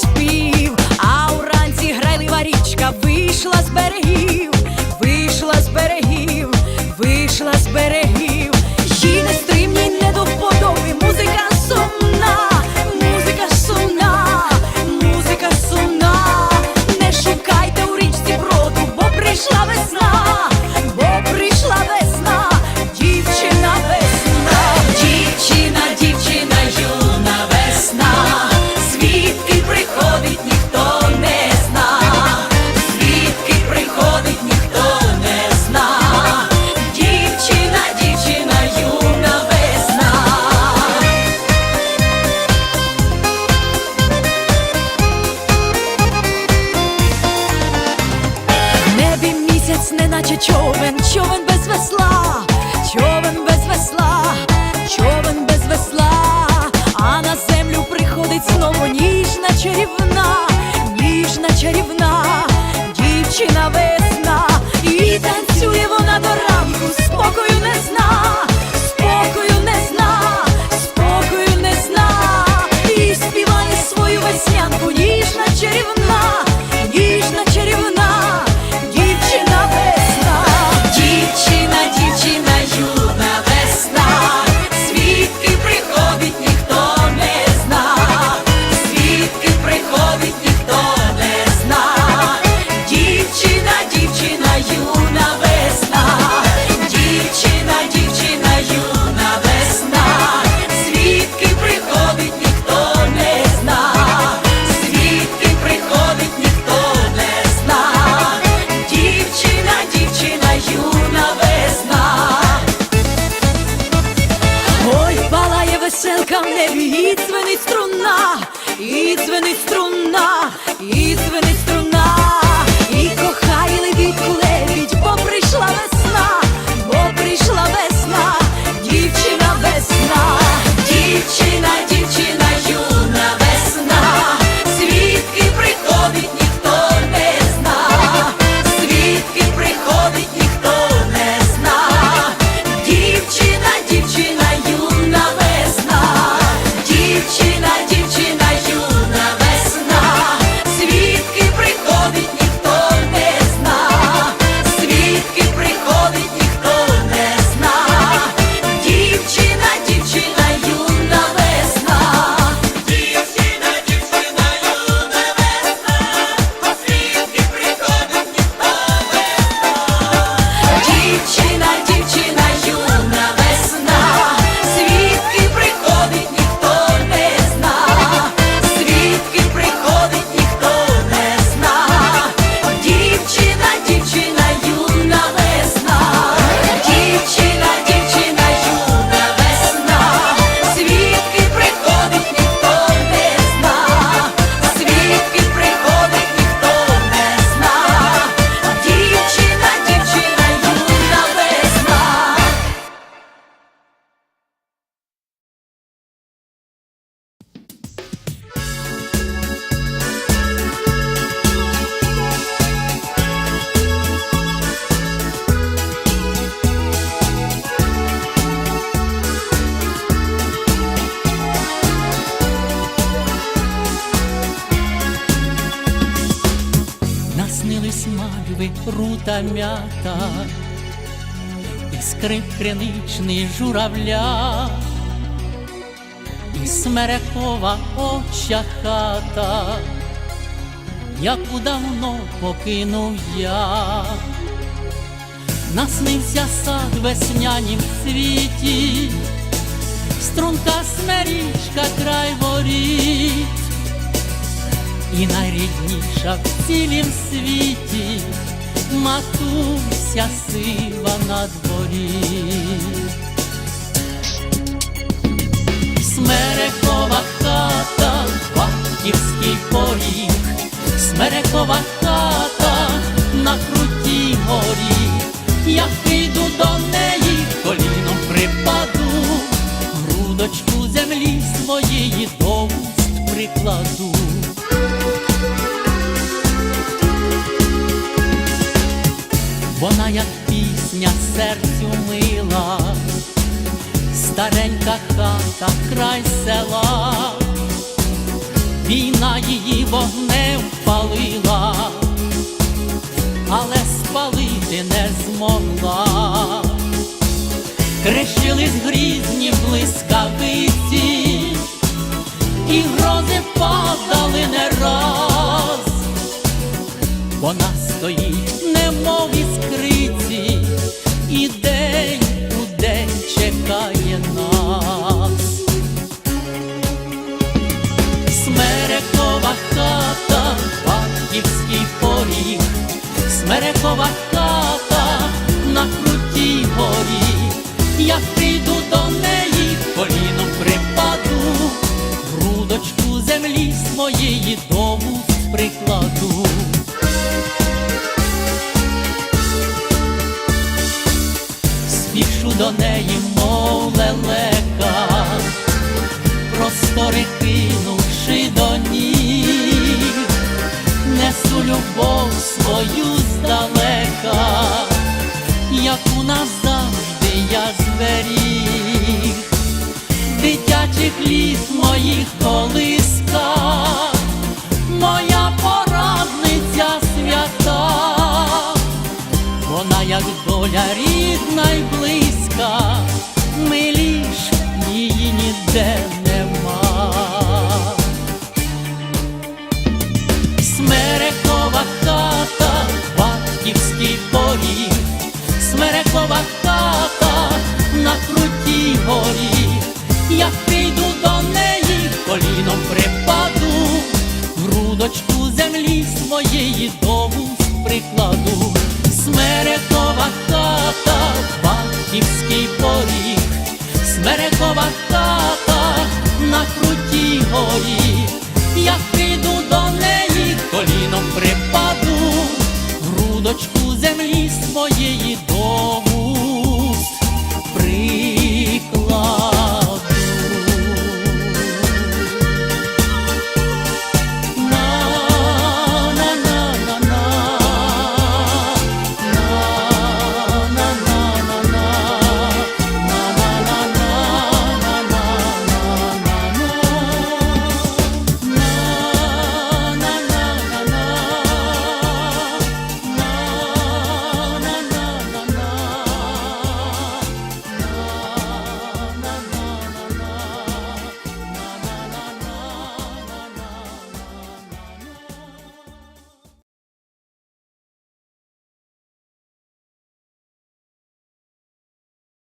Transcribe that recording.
speed. Місяць неначе човен, човен без весла, човен без весла, човен без весла, а на землю приходить знову ніжна чарівна, ніжна чарівна, дівчина весла. Кропиви рута м'ята, і скрип криничний журавля, і смерекова оча хата, яку давно покинув я, наснився сад веснянім світі, струнка смерічка край і найрідніша в цілім світі, матуся сива на дворі. Смерекова хата, батьківський поріг, смерекова. вона, як пісня, серцю мила, старенька хата, край села, війна її вогнем палила, але спалити не змогла, крещились грізні блискавиці, і грози падали не раз. до її дому прикладу. Спішу до неї, мов лелека, простори кинувши до ніг, несу любов свою здалека, яку назавжди я зберіг. Дитячих літ моїх колисках. Як доля рідна й близька, миліш її ніде нема. Смерекова хата, батьківський поріг, Смерекова хата на крутій горі, як прийду до неї, коліном припаду, грудочку землі своєї до вуст прикладу, Смерекова хата, батьківський поріг, Смерекова хата на крутій горі,